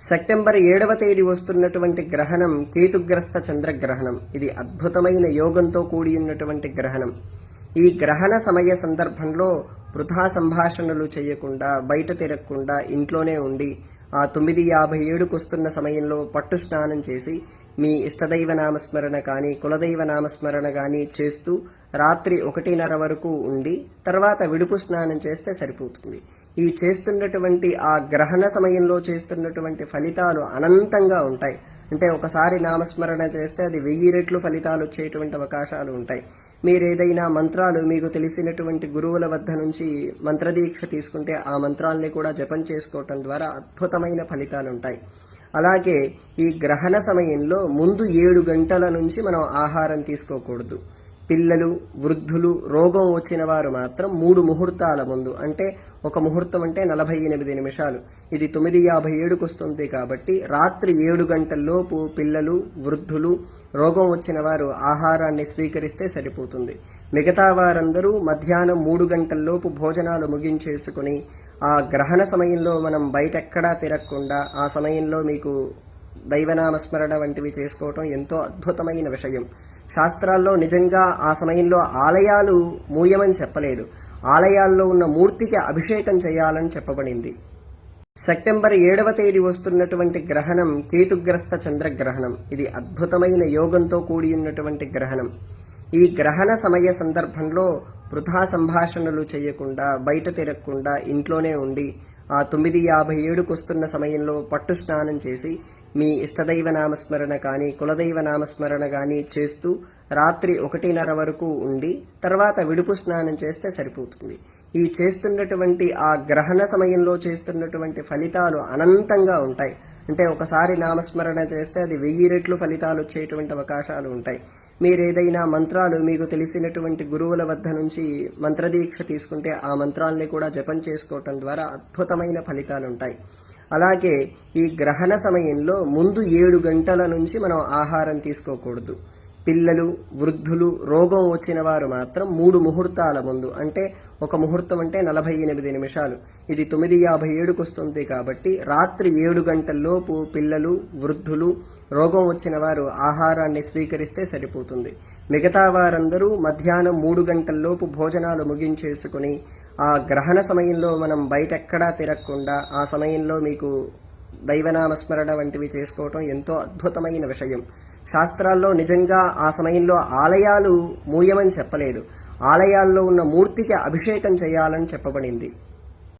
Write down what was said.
September ఏడవ తేదీ వస్తున్నటువంటి గ్రహణం కేతుగ్రస్త చంద్రగ్రహణం. ఇది అద్భుతమైన యోగంతో కూడి ఉన్నటువంటి గ్రహణం. ఈ గ్రహణ సమయ సందర్భంలో వృథా సంభాషణలు చేయకుండా బయట తిరగకుండా ఇంట్లోనే ఉండి ఆ తొమ్మిది యాభై ఏడుకు వస్తున్న సమయంలో పట్టు స్నానం చేసి మీ ఇష్టదైవ నామస్మరణ కానీ కులదైవ నామస్మరణ కానీ చేస్తూ రాత్రి ఒకటిన్నర వరకు ఉండి తర్వాత విడుపు స్నానం చేస్తే సరిపోతుంది. ఈ చేస్తున్నటువంటి ఆ గ్రహణ సమయంలో చేస్తున్నటువంటి ఫలితాలు అనంతంగా ఉంటాయి. అంటే ఒకసారి నామస్మరణ చేస్తే అది వెయ్యి రెట్లు ఫలితాలు వచ్చేటువంటి అవకాశాలు ఉంటాయి. మీరు ఏదైనా మంత్రాలు మీకు తెలిసినటువంటి గురువుల వద్ద నుంచి మంత్రదీక్ష తీసుకుంటే ఆ మంత్రాల్ని కూడా జపం చేసుకోవటం ద్వారా అద్భుతమైన ఫలితాలు ఉంటాయి. అలాగే ఈ గ్రహణ సమయంలో ముందు ఏడు గంటల నుంచి మనం ఆహారం తీసుకోకూడదు. పిల్లలు వృద్ధులు రోగం వచ్చిన వారు మాత్రం మూడు ముహూర్తాల ముందు అంటే ఒక ముహూర్తం అంటే నలభై ఎనిమిది నిమిషాలు. ఇది తొమ్మిది యాభై ఏడుకు వస్తుంది కాబట్టి రాత్రి ఏడు గంటల్లోపు పిల్లలు వృద్ధులు రోగం వచ్చిన వారు ఆహారాన్ని స్వీకరిస్తే సరిపోతుంది. మిగతా వారందరూ మధ్యాహ్నం మూడు గంటల్లోపు భోజనాలు ముగించేసుకుని ఆ గ్రహణ సమయంలో మనం బయట ఎక్కడా తిరగకుండా ఆ సమయంలో మీకు దైవనామస్మరణ వంటివి చేసుకోవటం ఎంతో అద్భుతమైన విషయం. శాస్త్రాల్లో నిజంగా ఆ సమయంలో ఆలయాలు మూయమని చెప్పలేదు. ఆలయాల్లో ఉన్న మూర్తికి అభిషేకం చేయాలని చెప్పబడింది. సెప్టెంబర్ ఏడవ తేదీ వస్తున్నటువంటి గ్రహణం కేతుగ్రస్త చంద్రగ్రహణం. ఇది అద్భుతమైన యోగంతో కూడి ఉన్నటువంటి గ్రహణం. ఈ గ్రహణ సమయ సందర్భంలో వృథా సంభాషణలు చేయకుండా బయట తిరగకుండా ఇంట్లోనే ఉండి ఆ తొమ్మిది యాభై ఏడుకు వస్తున్న సమయంలో పట్టు స్నానం చేసి మీ ఇష్టదైవ నామస్మరణ కానీ కులదైవ నామస్మరణ కానీ చేస్తూ రాత్రి ఒకటిన్నర వరకు ఉండి తర్వాత విడుపు స్నానం చేస్తే సరిపోతుంది. ఈ చేస్తున్నటువంటి ఆ గ్రహణ సమయంలో చేస్తున్నటువంటి ఫలితాలు అనంతంగా ఉంటాయి. అంటే ఒకసారి నామస్మరణ చేస్తే అది వెయ్యి రెట్లు ఫలితాలు వచ్చేటువంటి అవకాశాలు ఉంటాయి. మీరు ఏదైనా మంత్రాలు మీకు తెలిసినటువంటి గురువుల వద్ద నుంచి మంత్రదీక్ష తీసుకుంటే ఆ మంత్రాల్ని కూడా జపం చేసుకోవటం ద్వారా అద్భుతమైన ఫలితాలు ఉంటాయి. అలాగే ఈ గ్రహణ సమయంలో ముందు ఏడు గంటల నుంచి మనం ఆహారం తీసుకోకూడదు. పిల్లలు వృద్ధులు రోగం వచ్చిన వారు మాత్రం మూడు ముహూర్తాల ముందు అంటే ఒక ముహూర్తం అంటే నలభై ఎనిమిది నిమిషాలు. ఇది తొమ్మిది యాభై ఏడుకు వస్తుంది కాబట్టి రాత్రి ఏడు గంటల్లోపు పిల్లలు వృద్ధులు రోగం వచ్చిన వారు ఆహారాన్ని స్వీకరిస్తే సరిపోతుంది. మిగతా వారందరూ మధ్యాహ్నం మూడు గంటల్లోపు భోజనాలు ముగించేసుకుని ఆ గ్రహణ సమయంలో మనం బయట ఎక్కడా తిరగకుండా ఆ సమయంలో మీకు దైవనామస్మరణ వంటివి చేసుకోవటం ఎంతో అద్భుతమైన విషయం. శాస్త్రాల్లో నిజంగా ఆ సమయంలో ఆలయాలు మూయమని చెప్పలేదు. ఆలయాల్లో ఉన్న మూర్తికి అభిషేకం చేయాలని చెప్పబడింది.